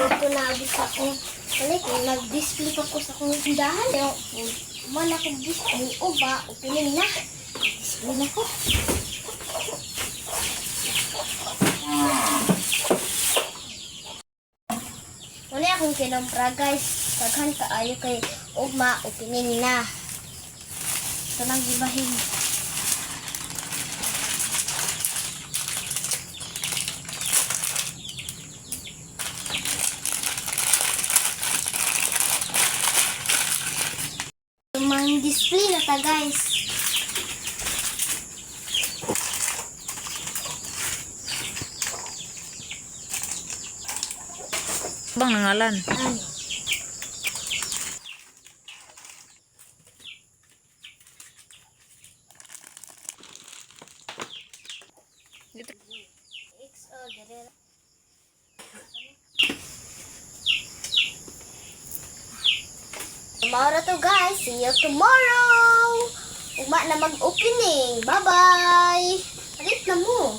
Dito na abis ako. Balik, nag-display pa ko sa kong tindahan. Yung, man ako display, o ba, opening na. Display na ko. Muna akong kinompra guys. Paghan ka ayo kay ugma, opening na. Ito nang gibahin. Mga display na ta guys. Bang nangalan? Ano? Dito. XO, tomorrow to guys. See you tomorrow. Uma na mag-opening. Bye-bye. Alit na mo.